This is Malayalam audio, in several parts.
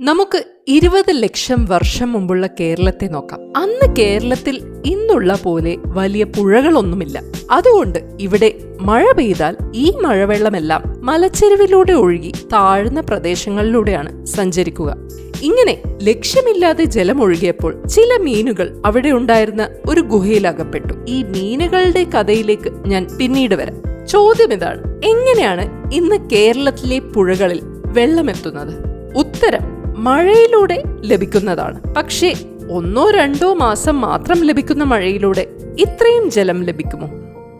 നമുക്ക് ഇരുപത് ലക്ഷം വർഷം മുമ്പുള്ള കേരളത്തെ നോക്കാം. അന്ന് കേരളത്തിൽ ഇന്നുള്ള പോലെ വലിയ പുഴകളൊന്നുമില്ല. അതുകൊണ്ട് ഇവിടെ മഴ പെയ്താൽ ഈ മഴവെള്ളമെല്ലാം മലച്ചെരുവിലൂടെ ഒഴുകി താഴ്ന്ന പ്രദേശങ്ങളിലൂടെയാണ് സഞ്ചരിക്കുക. ഇങ്ങനെ ലക്ഷ്യമില്ലാതെ ജലമൊഴുകിയപ്പോൾ ചില മീനുകൾ അവിടെ ഉണ്ടായിരുന്ന ഒരു ഗുഹയിൽ അകപ്പെട്ടു ഈ മീനുകളുടെ കഥയിലേക്ക് ഞാൻ പിന്നീട് വരാം. ചോദ്യം ഇതാണ് എങ്ങനെയാണ് ഇന്ന് കേരളത്തിലെ പുഴകളിൽ വെള്ളമെത്തുന്നത്? ഉത്തരം മഴയിലൂടെ ലഭിക്കുന്നതാണ്. പക്ഷേ ഒന്നോ രണ്ടോ മാസം മാത്രം ലഭിക്കുന്ന മഴയിലൂടെ ഇത്രയും ജലം ലഭിക്കുമോ?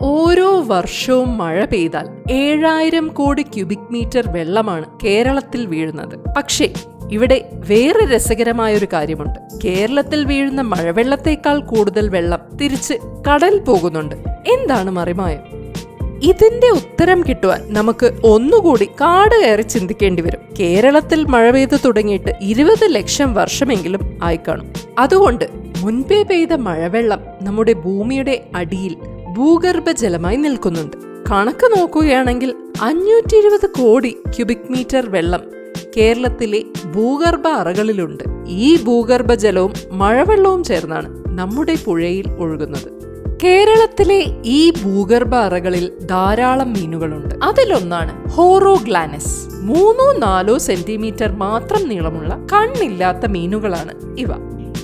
ഓരോ വർഷവും മഴ പെയ്താൽ ഏഴായിരം കോടി ക്യൂബിക് മീറ്റർ വെള്ളമാണ് കേരളത്തിൽ വീഴുന്നത്. പക്ഷേ ഇവിടെ വേറെ രസകരമായ ഒരു കാര്യമുണ്ട്. കേരളത്തിൽ വീഴുന്ന മഴവെള്ളത്തേക്കാൾ കൂടുതൽ വെള്ളം തിരിച്ച് കടൽ പോകുന്നുണ്ട്. എന്താണ് മറിമായം? ഇതിന്റെ ഉത്തരം കിട്ടുവാൻ നമുക്ക് ഒന്നുകൂടി കാട് കയറി ചിന്തിക്കേണ്ടി വരും. കേരളത്തിൽ മഴ പെയ്തു തുടങ്ങിയിട്ട് ഇരുപത് ലക്ഷം വർഷമെങ്കിലും ആയിക്കാണും. അതുകൊണ്ട് മുൻപേ പെയ്ത മഴവെള്ളം നമ്മുടെ ഭൂമിയുടെ അടിയിൽ ഭൂഗർഭജലമായി നിൽക്കുന്നുണ്ട്. കണക്ക് നോക്കുകയാണെങ്കിൽ അഞ്ഞൂറ്റി ഇരുപത് കോടി ക്യൂബിക് മീറ്റർ വെള്ളം കേരളത്തിലെ ഭൂഗർഭ അറകളിലുണ്ട്. ഈ ഭൂഗർഭജലവും മഴവെള്ളവും ചേർന്നാണ് നമ്മുടെ പുഴയിൽ ഒഴുകുന്നത്. കേരളത്തിലെ ഈ ഭൂഗർഭ അറകളിൽ ധാരാളം മീനുകളുണ്ട്. അതിലൊന്നാണ് ഹോറോഗ്ലാനസ്. മൂന്നോ നാലോ സെന്റിമീറ്റർ മാത്രം നീളമുള്ള കണ്ണില്ലാത്ത മീനുകളാണ് ഇവ.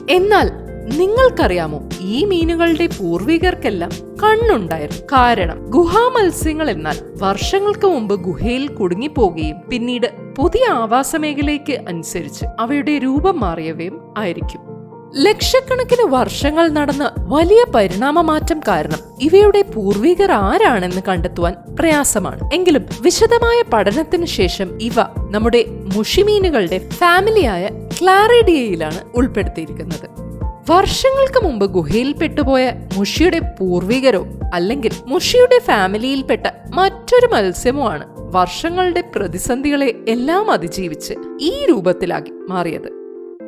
എന്നാൽ നിങ്ങൾക്കറിയാമോ ഈ മീനുകളുടെ പൂർവികർക്കെല്ലാം കണ്ണുണ്ടായിരുന്നു. കാരണം ഗുഹാമത്സ്യങ്ങൾ എന്നാൽ വർഷങ്ങൾക്ക് മുമ്പ് ഗുഹയിൽ കുടുങ്ങിപ്പോകുകയും പിന്നീട് പുതിയ ആവാസ മേഖലയ്ക്ക് അനുസരിച്ച് അവയുടെ രൂപം മാറിയവയും ആയിരിക്കും. ലക്ഷക്കണക്കിന് വർഷങ്ങൾ നടന്ന വലിയ പരിണാമമാറ്റം കാരണം ഇവയുടെ പൂർവികർ ആരാണെന്ന് കണ്ടെത്തുവാൻ പ്രയാസമാണ്. എങ്കിലും വിശദമായ പഠനത്തിന് ശേഷം ഇവ നമ്മുടെ മുഷിമീനുകളുടെ ഫാമിലിയായ ക്ലാറിഡിയയിലാണ് ഉൾപ്പെടുത്തിയിരിക്കുന്നത്. വർഷങ്ങൾക്ക് മുമ്പ് ഗുഹയിൽ പെട്ടുപോയ മുഷിയുടെ പൂർവികരോ അല്ലെങ്കിൽ മുഷിയുടെ ഫാമിലിയിൽപ്പെട്ട മറ്റൊരു മത്സ്യമോ ആണ് വർഷങ്ങളുടെ പ്രതിസന്ധികളെ എല്ലാം അതിജീവിച്ച് ഈ രൂപത്തിലാക്കി മാറിയത്.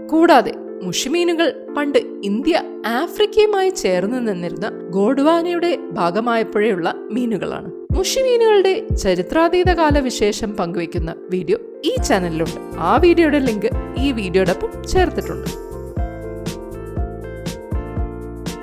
കൂടാതെ മുഷിമീനുകൾ പണ്ട് ഇന്ത്യ ആഫ്രിക്കയുമായി ചേർന്ന് നിന്നിരുന്ന ഗോഡ്വാനയുടെ ഭാഗമായപ്പോഴേയുള്ള മീനുകളാണ്. മുഷിമീനുകളുടെ ചരിത്രാതീത കാല വിശേഷം പങ്കുവയ്ക്കുന്ന വീഡിയോ ഈ ചാനലിലുണ്ട്. ആ വീഡിയോയുടെ ലിങ്ക് ഈ വീഡിയോടൊപ്പം ചേർത്തിട്ടുണ്ട്.